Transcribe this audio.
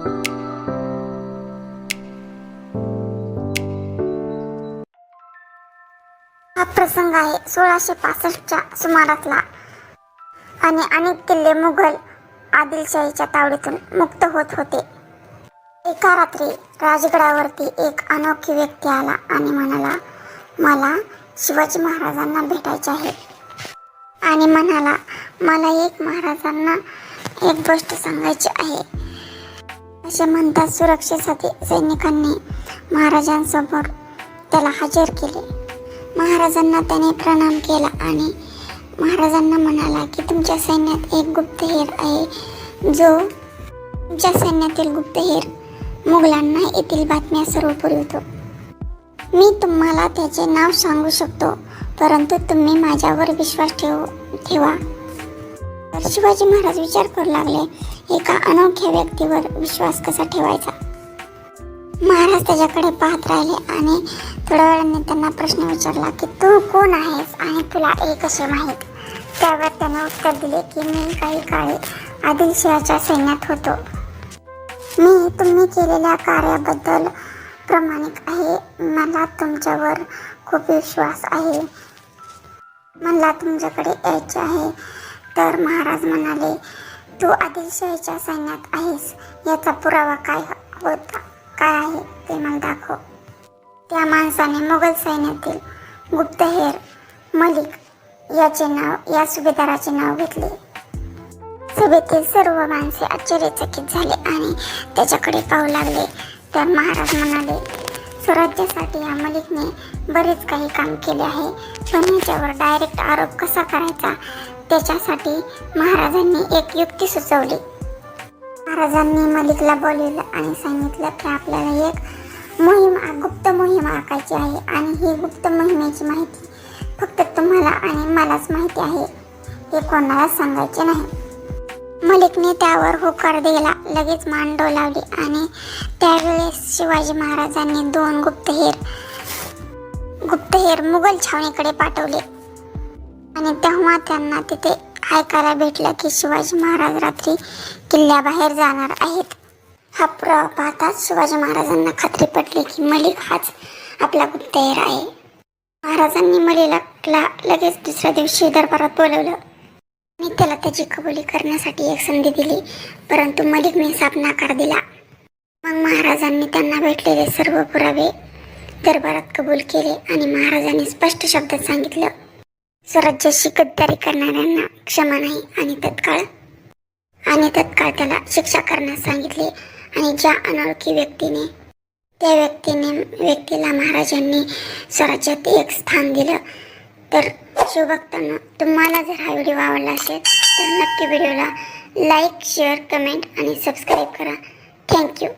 हा प्रसंग आहे सोळाशे पासष्टच्या सुमारातला. आणि अनेक किल्ले मुघल आदिलशाहीच्या तावडीतून मुक्त होत होते. एका रात्री राजगडावरती एक अनोखी व्यक्ती आला आणि म्हणाला मला शिवाजी महाराजांना भेटायचे आहे. आणि म्हणाला मला एक महाराजांना एक गोष्ट सांगायची आहे. असे म्हणतात सुरक्षेसाठी सैनिकांनी महाराजांसमोर त्याला हजर केले. महाराजांना त्याने प्रणाम केला आणि महाराजांना म्हणाला की तुमच्या सैन्यात एक गुप्तहेर आहे. जो तुमच्या सैन्यातील गुप्तहेर मुघलांना येथील बातम्या सर्व पुरवतो. मी तुम्हाला त्याचे नाव सांगू शकतो परंतु तुम्ही माझ्यावर विश्वास ठेव ठेवा. शिवाजी महाराज विचार करू लागले एका अनोख्या व्यक्तीवर विश्वास कसा ठेवायचा? महाराज त्याच्याकडे पाहत राहिले आणि थोड्या वेळाने त्यांना प्रश्न विचारला की तू कोण आहेस आणि तुला हे कसे माहीत? त्यावर त्याने उत्तर दिले की मी काही काळी आदिलशहाच्या सैन्यात होतो. मी तुम्ही केलेल्या कार्याबद्दल प्रामाणिक आहे. मला तुमच्यावर खूप विश्वास आहे. मला तुमच्याकडे यायचे आहे. तर महाराज म्हणाले तू आदिलशाहीच्या सैन्यात आहेस. याचा पुरावा काय हो-, होता काय आहे ते मला दाखव. त्या माणसाने मुघल सैन्यातील गुप्तहेर मलिक याचे नाव या सुभेदाराचे नाव घेतले. सभेतील सर्व माणसे आश्चर्यचकित झाले आणि त्याच्याकडे पाहू लागले. तर महाराज म्हणाले स्वराज्यासाठी या मलिकने बरेच काही काम केले आहे. पण याच्यावर डायरेक्ट आरोप कसा करायचा? त्याच्यासाठी महाराजांनी एक युक्ती सुचवली. महाराजांनी मलिकला बोलवलं आणि सांगितलं की आपल्याला एक मोहीम गुप्त मोहीम आखायची आहे आणि ही गुप्त मोहिमेची माहिती फक्त तुम्हाला आणि मलाच माहिती आहे. हे कोणाला सांगायचे नाही. मलिकने त्यावर होकार दिला. लगेच मान डोलावली आणि त्यावेळेस शिवाजी महाराजांनी दोन गुप्तहेर गुप्तहेर मुघल छावणीकडे पाठवले. आणि तेव्हा त्यांना तिथे ऐकायला भेटलं की शिवाजी महाराज रात्री किल्ल्याबाहेर जाणार आहेत. हा पुरावा पाहताच शिवाजी महाराजांना खात्री पटली की मलिक हाच आपला गुप्तहेर आहे. महाराजांनी मलिकला लगेच दुसऱ्या दिवशी दरबारात बोलवलं. मी त्याला त्याची कबुली करण्यासाठी एक संधी दिली परंतु मलिकने साप नाकार दिला. मग महाराजांनी त्यांना भेटलेले सर्व पुरावे दरबारात कबूल केले आणि महाराजांनी स्पष्ट शब्दात सांगितलं स्वराज्याशी गद्दारी करणाऱ्यांना क्षमा नाही आणि तत्काळ आणि तत्काळ त्याला शिक्षा करण्यास सांगितले आणि ज्या अनोळखी व्यक्तीने त्या व्यक्तीने व्यक्तीला महाराजांनी स्वराज्यात एक स्थान दिलं तर शिवभक्तांना तुम्हाला जर हा व्हिडिओ आवडला असेल तर नक्की व्हिडिओला लाईक शेअर कमेंट आणि सबस्क्राईब करा. Thank you